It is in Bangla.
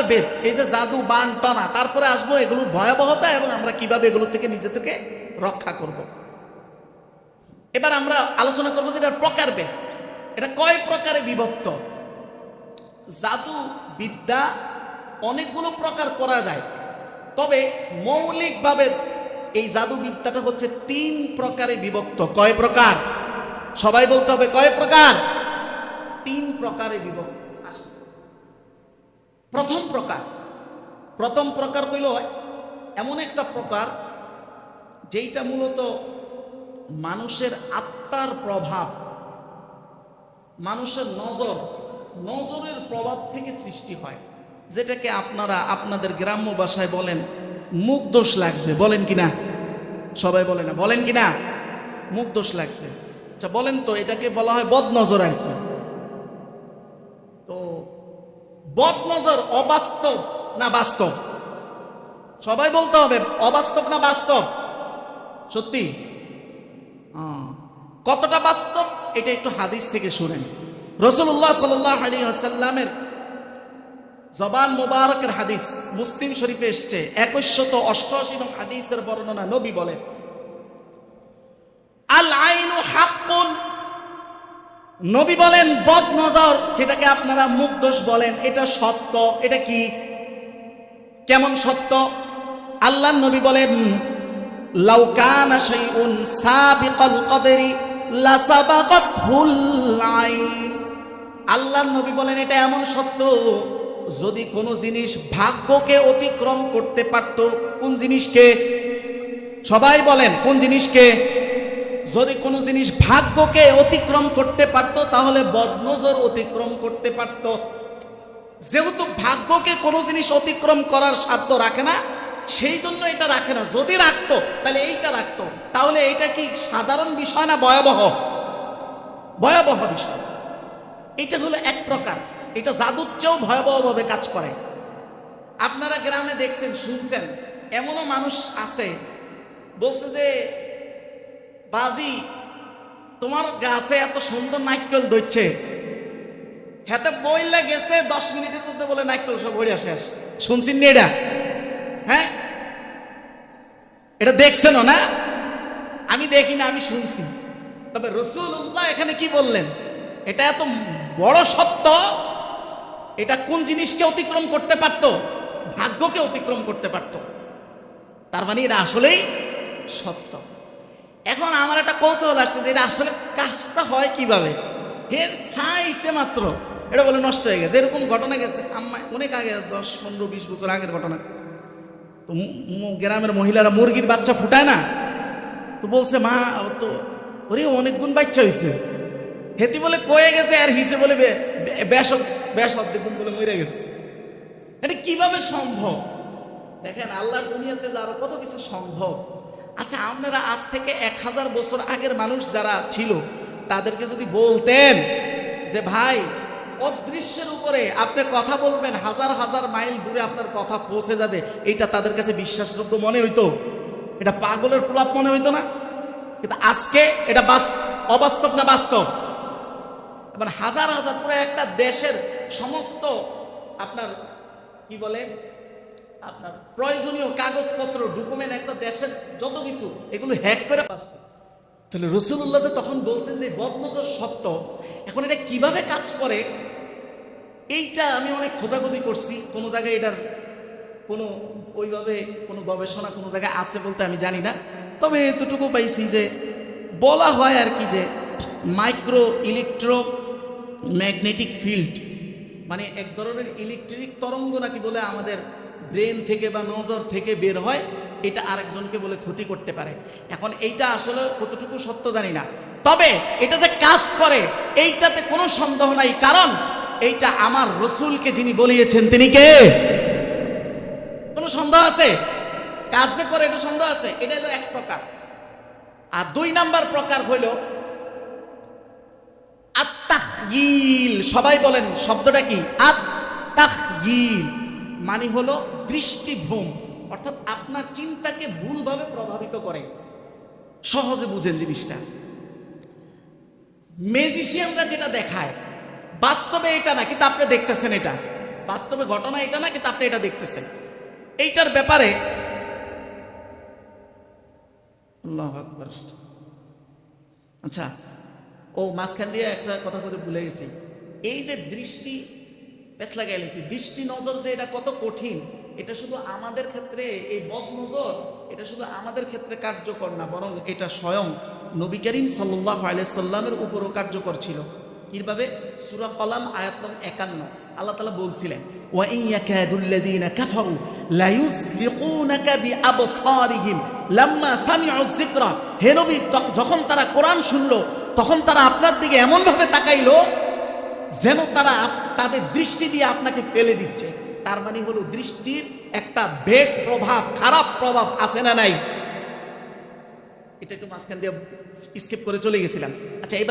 প্রকারভেদ এই যে জাদু, বান, টনা, তারপরে আসব এগুলোর ভয়াবহতা এবং আমরা কীভাবে এগুলো থেকে নিজেদেরকে রক্ষা করব। এবার আমরা আলোচনা করব যে এটার প্রকারভেদ এটা কয় প্রকারে বিভক্ত? জাদু, বিদ্যা, অনেকগুলো প্রকার করা যায়। তবে মৌলিকভাবে এই জাদু, বিদ্যাটা হচ্ছে তিন প্রকারে বিভক্ত। কয় প্রকার? সবাই বলতে হবে কয় প্রকার? তিন প্রকারে বিভক্ত। প্রথম প্রকার। প্রথম প্রকার হইল এমন একটা প্রকার যেইটা মূলত মানুষের আত্মার প্রভাব, মানুষের নজর, নজরের প্রভাব থেকে সৃষ্টি হয়। যেটাকে আপনারা আপনাদের গ্রাম্য ভাষায় বলেন মুখ দোষ লাগছে। বলেন কি না সবাই বলে না। বলেন কি না মুখ দোষ লাগছে। আচ্ছা বলেন তো, এটাকে বলা হয় বদ নজর আর কি। বদ অবাস্তব না বাস্তব? সবাই বলতে হবে অবাস্তব না বাস্তব? সত্যি? আহ, কতটা বাস্তব? এটা একটু হাদিস থেকে শুনেন। রসুল্লাহ সাল্লাহ জবান মুবারকের হাদিস মুসলিম শরীফে এসছে। একশত অষ্টআশি নং হাদিসের বর্ণনা নবী বলেন আল আইনু হাক্কুন নবী বলেন, বদ নজর যেটাকে আপনারা মুখ দোষ বলেন, এটা সত্য। এটা কি? কেমন সত্য? আল্লাহ নবী বলেন লাউকানা আল্লাহ নবী বলেন, এটা এমন সত্য, যদি কোনো জিনিস ভাগ্যকে অতিক্রম করতে পারত, কোন জিনিসকে? সবাই বলেন, কোন জিনিসকে? যদি কোনো জিনিস ভাগ্যকে অতিক্রম করতে পারত, তাহলে বদনজর অতিক্রম করতে পারত। যেহেতু ভাগ্যকে কোনো জিনিস অতিক্রম করার সাধ্য রাখে না, সেই জন্য এটা রাখে না। যদি রাখতো, তাহলে এইটা রাখতো। তাহলে এটা কি সাধারণ বিষয় না ভয়াবহ? ভয়াবহ বিষয়। এটা হলো এক প্রকার। এটা জাদুর চেয়েও ভয়াবহভাবে কাজ করে। আপনারা গ্রামে দেখছেন, শুনছেন, এমনও মানুষ আছে, বলছে যে বাজি, তোমার গাছে এত সুন্দর নাইকল ধরছে। হাতে বইলে গেছে, দশ মিনিটের মধ্যে বলে নাইকল সব ভরিয়া শেষ শুনছেন নি এটা? হ্যাঁ? এটা দেখছেনও না? আমি দেখি না, আমি শুনছি। তবে রসুল্লাহ এখানে কি বললেন? এটা এত বড় সত্য? এটা কোন জিনিসকে অতিক্রম করতে পারত? ভাগ্যকে অতিক্রম করতে পারত? তার মানে এটা আসলেই সত্য। এখন আমার একটা কৌতূহল আসছে যে এটা আসলে কাজটা হয় কীভাবে? এর ছাইছে মাত্র। এটা বলে নষ্ট হয়ে গেছে। এরকম ঘটনা গেছে। আম্মা, অনেক আগে, দশ, পনেরো, বিশ বছর আগের ঘটনা। তো গ্রামের মহিলারা মুরগির বাচ্চা ফুটায় না? তো বলছে, মা তো, ওরে অনেক গুণ বাচ্চা হয়েছে হেতি বলে, কয়ে গেছে আর হিসে বলে বে- বে- বেশ বেশ অর্ধেক গুণ বলে মরে গেছে। এটা কীভাবে সম্ভব? দেখেন, আল্লাহর দুনিয়াতে আরও কত কিছু সম্ভব? আচ্ছা আপনারা আজ থেকে এক হাজার বছর আগের মানুষ যারা ছিল, তাদেরকে যদি বলতেন যে, ভাই, অদৃশ্যের উপরে আপনি কথা বলবেন, হাজার হাজার মাইল দূরে আপনার কথা পৌঁছে যাবে। এটা তাদের কাছে বিশ্বাসযোগ্য মনে হইতো? এটা পাগলের প্রলাপ মনে হইতো না? কিন্তু আজকে এটা বাস- অবাস্তব না বাস্তব? এবার হাজার হাজার পুরো একটা দেশের সমস্ত আপনার, কি বলে আপনার প্রয়োজনীয় কাগজপত্র ডকুমেন্ট একটা দেশের যত কিছু, এগুলো হ্যাক করে তাহলে রসুল্লাহ যে তখন বলছেন যে, বদনজর সত্য, এখন এটা কীভাবে কাজ করে? এইটা আমি অনেক খোঁজাখুঁজি করছি। কোনো জায়গায় এটার কোনো ওইভাবে কোনো গবেষণা কোনো জায়গায় আছে বলতে আমি জানি না। তবে এতটুকু পাইছি যে, বলা হয় আর কি যে মাইক্রো ইলেকট্রো ম্যাগনেটিক ফিল্ড মানে এক ধরনের ইলেকট্রিক তরঙ্গ নাকি বলে আমাদের ব্রেন থেকে বা নজর থেকে বের হয়, এটা আরেকজনকে বলে ক্ষতি করতে পারে। এখন এইটা আসলে কতটুকু সত্য জানি না। তবে এটা যে কাজ করে, এইটাতে কোনো সন্দেহ নাই, কারণ এইটা আমার রসুলকে যিনি বলিয়েছেন, তিনি কে? কোনো সন্দেহ আছে? কাজ যে করে, এটা সন্দেহ আছে? এটা হলো এক প্রকার। আর দুই নাম্বার প্রকার হইল আত্মাহিল সবাই বলেন, শব্দটা কি? আত্মাহিল মানে হলো দৃষ্টিভ্রম অর্থাৎ আপনার চিন্তাকে ভুলভাবে প্রভাবিত করে। সহজে বুঝেন জিনিসটা। মেজিশিয়ানরা যেটা দেখায়, বাস্তবে এটা না, কিন্তু আপনি দেখতেছেন এটা। বাস্তবে ঘটনা এটা না, কিন্তু আপনি এটা দেখতেছেন। এইটার ব্যাপারে আচ্ছা ও মাঝখান দিয়ে একটা কথা বলে ভুলে গেছি। এই যে দৃষ্টি পেছ লাগাই দৃষ্টি নজর যে এটা কত কঠিন এটা শুধু আমাদের ক্ষেত্রে এই বদ নজর এটা শুধু আমাদের ক্ষেত্রে কার্যকর না বরং এটা স্বয়ং নবী করিম সাল্লাহ আলাইসাল্লামের উপরও কার্যকর ছিল কিভাবে সুরা কলাম আয়াত নং একান্ন আল্লাহ তালা বলছিলেন وَإِنْ يَكَادُ الَّذِينَ كَفَرُوا لَيُزْلِقُونَكَ بِأَبْصَارِهِمْ لَمَّا سَمِعُوا الذِّكْرَ হে নবী ত- যখন তারা কোরআন শুনলো তখন তারা আপনার দিকে এমনভাবে তাকাইলো যেন তারা আপ- তাদের দৃষ্টি দিয়ে আপনাকে ফেলে দিচ্ছে তার মানে হলো দৃষ্টির একটা বেড প্রভাব, খারাপ প্রভাব আছে না নাই? এটা একটু মাঝখান দিয়ে স্কিপ করে চলে গেছিলাম। আচ্ছা এবার